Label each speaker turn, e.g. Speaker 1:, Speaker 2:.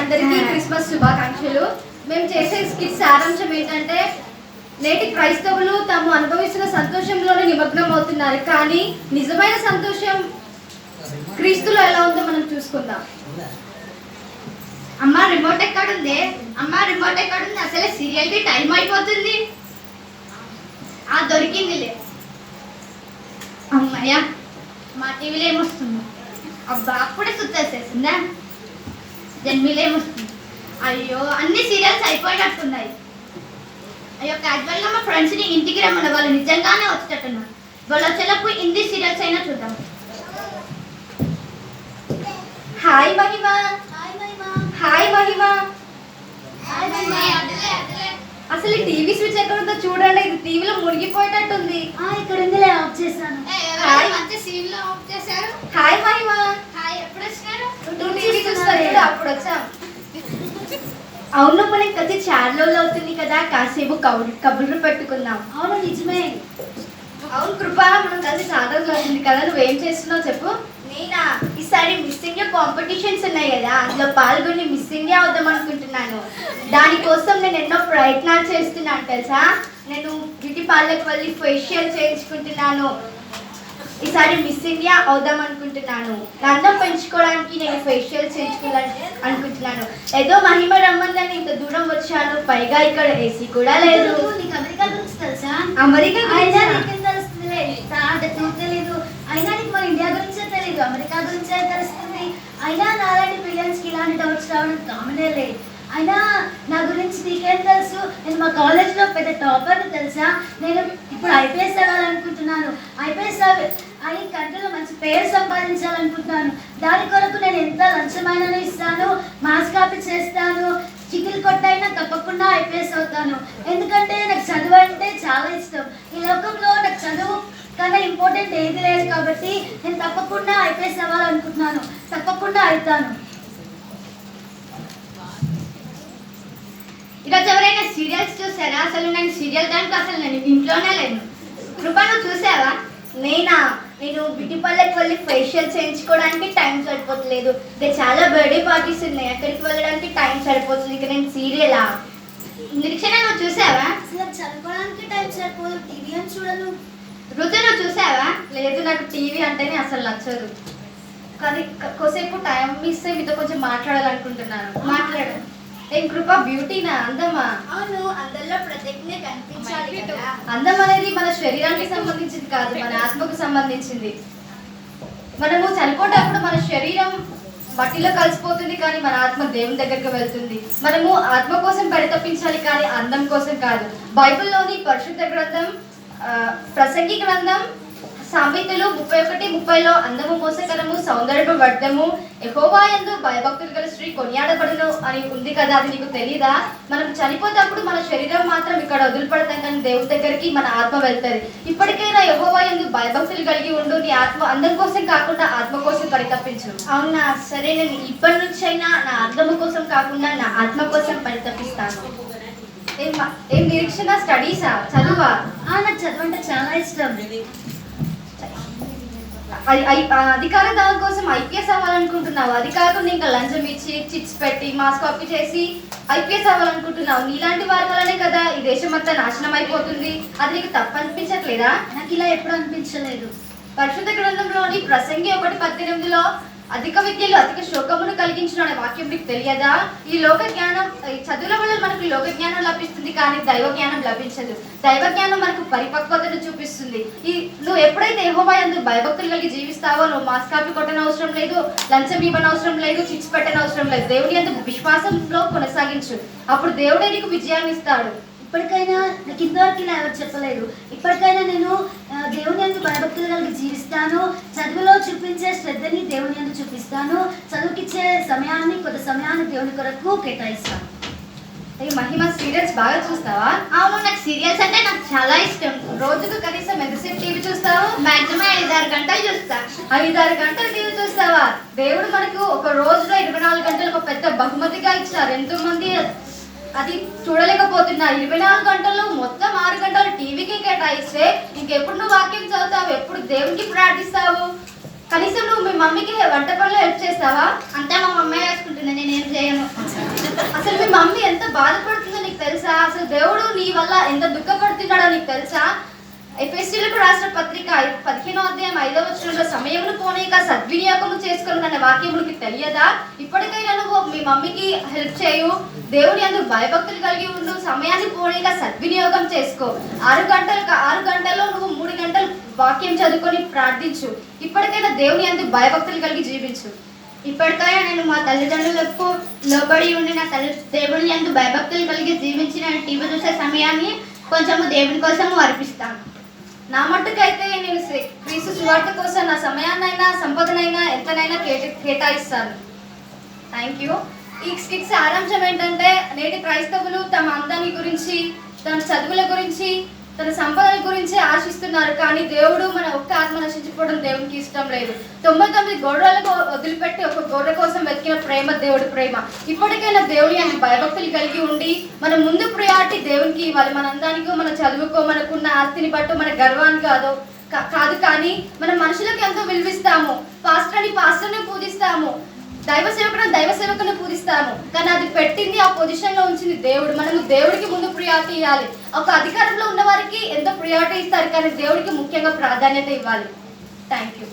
Speaker 1: అందరికీ క్రిస్మస్ శుభాకాంక్షలు. మేము చేసే స్కిట్ సారాంశం ఏంటంటే నేటి క్రైస్తవులు తాము అనుభవిస్తున్న సంతోషంలోనే నిమగ్నం అవుతున్నారు. కానీ నిజమైన సంతోషం క్రీస్తులో ఎలా ఉందో మనం చూసుకుందాం.
Speaker 2: అమ్మ రిమోట్ ఎక్కడ ఉంది? అమ్మ రిమోట్ ఎక్కడ ఉంది? అసలే సీరియల్కి టైం అయిపోతుంది. ఆ దొరికిందిలే. అమ్మయ్య మా టీవీలో ఏమొస్తుంది? అబ్బా అప్పుడే సుత్తేసేసిందా? జన్మీలో ఏమొస్తుంది అయ్యో అన్ని సీరియల్స్ అయిపోయినట్టున్నాయి. అయ్యో క్యాజువల్గా మా ఫ్రెండ్స్ని ఇంటికి రమ్మన్న వాళ్ళు నిజంగానే వచ్చేటట్టున్నారు. వాళ్ళు వచ్చేలోపు హిందీ సీరియల్స్ అయినా చూద్దాం.
Speaker 1: హాయ్ మహిమ.
Speaker 2: హాయ్ మహిమా.
Speaker 1: అసలు టీవీ స్విచ్ ఎక్కడ ఉందో చూడండి ఇది టీవీలో మునిగిపోయేటట్టుంది
Speaker 2: ఇక్కడ ఉందిలే ఆఫ్ చేశాను.
Speaker 1: హాయ్ మహిమ. అప్పుడు వచ్చాం అవును మనకి చాలా రోజులు అవుతుంది కదా కాసేపు కబుర్లు కబుర్లు పెట్టుకుందాం.
Speaker 2: అవును నిజమే.
Speaker 1: అవును కృప మనం కలిసి చాలా రోజులు అవుతుంది కదా నువ్వేం చేస్తున్నావు చెప్పు. నేనా? ఈసారి మిస్ ఇండియా కాంపిటీషన్స్ ఉన్నాయి కదా అందులో పాల్గొని మిస్ ఇండియా అవుదాం అనుకుంటున్నాను. దానికోసం నేను ఎన్నో ప్రయత్నాలు చేస్తున్నాను తెలుసా? నేను బ్యూటీ పార్లర్కి వెళ్ళి ఫేషియల్ చేయించుకుంటున్నాను. ఈసారి మిస్ ఇండియా అవుదాం అనుకుంటున్నాను. నా అందం పెంచుకోవడానికి నేను ఫేషియల్ చేయించుకోవాలని అనుకుంటున్నాను. ఏదో మహిమ రమ్మందని ఇంత దూరం వచ్చాను. పైగా ఇక్కడ ఏసీ కూడా లేదు.
Speaker 2: నీకు అమెరికా గురించి తెలుసా?
Speaker 1: అమెరికా
Speaker 2: అయినా? నీకేం నువ్వు తెలీదు అయినా నీకు మన ఇండియా గురించే తెలీదు. అమెరికా గురించే తెలుస్తుంది. అయినా నాలాంటి పిల్లలకి ఇలాంటి డౌట్స్ రావడం కామనేలే అయినా నా గురించి నీకేం తెలుసు? నేను మా కాలేజ్లో పెద్ద టాపర్ తెలుసా? నేను ఇప్పుడు ఐపీఎస్ అవ్వాలనుకుంటున్నాను ఐపీఎస్ అయి కంట్రీలో మంచి పేరు సంపాదించాలనుకుంటున్నాను. దాని కొరకు నేను ఎంత లంచమైనా ఇస్తాను మాస్ కాపీ చేస్తాను చికిల్ కొట్టైనా తప్పకుండా ఐపీఎస్ అవుతాను. ఎందుకంటే నాకు చదువు అంటే చాలా ఇష్టం. ఈ లోకంలో నాకు చదువు కన్నా ఇంపార్టెంట్ ఏది లేదు కాబట్టి నేను తప్పకుండా ఐపీఎస్ అవ్వాలనుకుంటున్నాను. తప్పకుండా అవుతాను. ఈరోజు ఎవరైనా సీరియల్స్ చూసారా? అసలు నేను సీరియల్ దానికి అసలు నేను ఇంట్లోనే లేను. కృపా నువ్వు చూసావా?
Speaker 1: నేనా? నేను బ్యూటీ పార్లర్కి వెళ్ళి ఫేషియల్ చేయించుకోవడానికి టైం సరిపోతలేదు. ఇక్కడ చాలా బర్త్డే పార్టీస్ ఉన్నాయి. అక్కడికి వెళ్ళడానికి టైం సరిపోతుంది. ఇక నేను సీరియలా
Speaker 2: నిరీక్షణ నువ్వు చూసావా?
Speaker 3: చదువుకోవడానికి టైం సరిపోదు. టీవీ అని చూడను.
Speaker 2: రుతు నువ్వు చూసావా?
Speaker 1: లేదు నాకు టీవీ అంటేనే అసలు నచ్చదు. కానీ క- కొద్దిసేపు టైం ఇస్తే మీతో కొంచెం మాట్లాడాలనుకుంటున్నాను.
Speaker 2: మాట్లాడు.
Speaker 1: ఏం కృప బ్యూటీనా అందమా?
Speaker 3: అవును. అందరిలో కదా
Speaker 1: అందం అనేది మన శరీరానికి సంబంధించింది కాదు మన ఆత్మకు సంబంధించింది. మనము చనిపోయేటప్పుడు మన శరీరం మట్టిలో కలిసిపోతుంది కానీ మన ఆత్మ దేవుని దగ్గరికి వెళ్తుంది. మనము ఆత్మ కోసం పరితపించాలి కానీ అందం కోసం కాదు. బైబిల్లోని పరిశుద్ధ గ్రంథం ప్రసంగి గ్రంథం సామెతలు ముప్పై ఒకటి ముప్పైలో అందము మోసకరము సౌందర్యము వర్ధము ఎహోవాయందు భయభక్తులు గల స్త్రీ కొనియాడబడును అని ఉంది కదా అది నీకు తెలీదా? మనం చనిపోతేప్పుడు మన శరీరం మాత్రం ఇక్కడ వదిలిపడతాం కానీ దేవుని దగ్గరికి మన ఆత్మ వెళ్తుంది. ఇప్పటికైనా యహోవాయందు భయభక్తులు కలిగి ఉండు నీ ఆత్మ అందం కోసం కాకుండా ఆత్మ కోసం పరితపించు.
Speaker 3: అవునా? సరే నేను ఇప్పటి నుంచైనా నా అందము కోసం కాకుండా నా ఆత్మ కోసం పరితపిస్తాను.
Speaker 1: ఏం నిరీక్షణ? స్టడీసా? చదువా?
Speaker 3: ఆ, నాకు చదువు అంటే చాలా ఇష్టం.
Speaker 1: అధికార దాని కోసం ఐపీఎస్ అవ్వాలనుకుంటున్నావు. అది కాకుండా ఇంకా లంచం ఇచ్చి చిట్స్ పెట్టి మాస్ కాపీ చేసి ఐపీఎస్ అవ్వాలనుకుంటున్నావు. నీలాంటి వారి వల్లనే కదా ఈ దేశం అంతా నాశనం అయిపోతుంది. అది నీకు తప్పనిపించట్లేదా
Speaker 3: నాకు ఇలా ఎప్పుడు అనిపించలేదు.
Speaker 1: పరిశుద్ధ గ్రంథంలోని ప్రసంగి ఒకటి పద్దెనిమిదిలో అధిక విద్యలు అధిక శోకమును కలిగించిన అనే వాక్యం మీకు తెలియదా? ఈ లోక జ్ఞానం ఈ చదువుల వల్ల మనకు లోక జ్ఞానం లభిస్తుంది కానీ దైవ జ్ఞానం లభించదు. దైవ జ్ఞానం మనకు పరిపక్వతను చూపిస్తుంది. ఈ నువ్వు ఎప్పుడైతే యెహోవా భయభక్తులు కలిగి జీవిస్తావో నువ్వు మాస్ కాపీ కొట్టనవసరం అవసరం లేదు లంచం ఇవ్వనవసరం లేదు చిట్స్ పెట్టనవసరం అవసరం లేదు. దేవుని యందు విశ్వాసంలో కొనసాగించు. అప్పుడు దేవుడే నీకు విజయాన్ని ఇస్తాడు.
Speaker 3: ఇప్పటికైనా నాకు ఇంతవరకు ఇలా ఎవరు చెప్పలేదు. ఇప్పటికైనా నేను దేవుని అందు భయభక్తులు కలిగి జీవిస్తాను. చదువులో చూపించే శ్రద్ధ చూపిస్తాను చదువుకిచ్చే సమయాన్ని కొంత సమయాన్ని దేవుని కొరకు కేటాయిస్తాను.
Speaker 1: మహిమ సీరియల్స్ బాగా చూస్తావా?
Speaker 2: అవును నాకు సీరియల్స్ అంటే నాకు చాలా ఇష్టం.
Speaker 1: రోజుకు కనీసం ఎంతసేపు టీవీ చూస్తావు?
Speaker 2: మాక్సిమం ఐదారు గంటలు చూస్తా.
Speaker 1: ఐదారు గంటలు టీవీ చూస్తావా? దేవుడు మనకు ఒక రోజులో ఇరవై నాలుగు గంటలు ఒక పెద్ద బహుమతిగా ఇచ్చారు. ఎంతో మంది అది చూడలేకపోతున్నారు. ఇరవై నాలుగు గంటలు మొత్తం ఆరు గంటలు టీవీకి కేటాయిస్తే ఇంకెప్పుడు నువ్వు వాక్యం చదువుతావు? ఎప్పుడు దేవునికి ప్రార్థిస్తావు? కనీసం నువ్వు మీ మమ్మీకి వంట పనులు హెల్ప్ చేస్తావా?
Speaker 2: అంతా మా మమ్మీ వేసుకుంటుంది నేను ఏం చేయను.
Speaker 1: అసలు మీ మమ్మీ ఎంత బాధపడుతుందో నీకు తెలుసా? అసలు దేవుడు నీ వల్ల ఎంత దుఃఖపడుతున్నాడో నీకు తెలుసా? ఎఫ్ఎస్సీలకు రాసిన పత్రిక పదిహేనో అధ్యాయం ఐదవ వచనంలో సమయమును పోనీక సద్వినియోగము చేసుకుని అనే వాక్యములకి తెలియదా? ఇప్పటికైనా నువ్వు మీ మమ్మీకి హెల్ప్ చేయు దేవుని అందుకు భయభక్తులు కలిగి ఉండు సమయాన్ని పోనీక సద్వినియోగం చేసుకో. ఆరు గంటలు ఆరు గంటల్లో నువ్వు మూడు గంటలు వాక్యం చదువుకొని ప్రార్థించు. ఇప్పటికైనా దేవుని అందు భయభక్తులు కలిగి జీవించు.
Speaker 4: ఇప్పటికైనా నేను మా తల్లిదండ్రులకు లోబడి ఉండి నా తల్లి దేవుని అందు భయభక్తులు కలిగి జీవించి నేను టీవీ చూసే సమయాన్ని కొంచెము దేవుని కోసము అర్పిస్తాను
Speaker 1: నా మట్టుకైతే నేను శ్రీ- క్రీస్తు సువార్త కోసం నా సమయాన్నైనా సంపదనైనా ఎంతనైనా కేట కేటాయిస్తాను. థ్యాంక్ యూ ఈ ఈ సారాంశం ఏంటంటే నేటి క్రైస్తవులు తమ అందాన్ని గురించి తన చదువుల గురించి తన సంపదల గురించి ఆశిస్తున్నారు కానీ దేవుడు మన ఒక్క ఆత్మ నశించిపోవడం దేవునికి ఇష్టం లేదు. తొంభై తొమ్మిది గొర్రెలకు వదిలిపెట్టి ఒక గొర్రె కోసం వెతికిన ప్రేమ దేవుడి ప్రేమ. ఇప్పటికైనా దేవుడి ఆయన భయభక్తులు కలిగి ఉండి మన ముందు ప్రయారిటీ దేవునికి ఇవ్వాలి. మన అందానికో మన చదువుకో మనకున్న ఆస్తిని బట్టు మన గర్వాన్ని కాదు కా- కాదు కానీ మన మనుషులకు ఎంతో విలువిస్తాము. పాస్టర్ అని పాస్టర్ని పూజిస్తాము. దైవ సేవకుడు దైవ సేవకుని పూజిస్తాను కానీ అది పెట్టింది ఆ పొజిషన్లో ఉంచింది దేవుడు. మనము దేవుడికి ముందు ప్రియారిటీ ఇవ్వాలి. ఒక అధికారంలో ఉన్న వారికి ఎంతో ప్రియారిటీ ఇస్తారు? కానీ దేవుడికి ముఖ్యంగా ప్రాధాన్యత ఇవ్వాలి. Thank you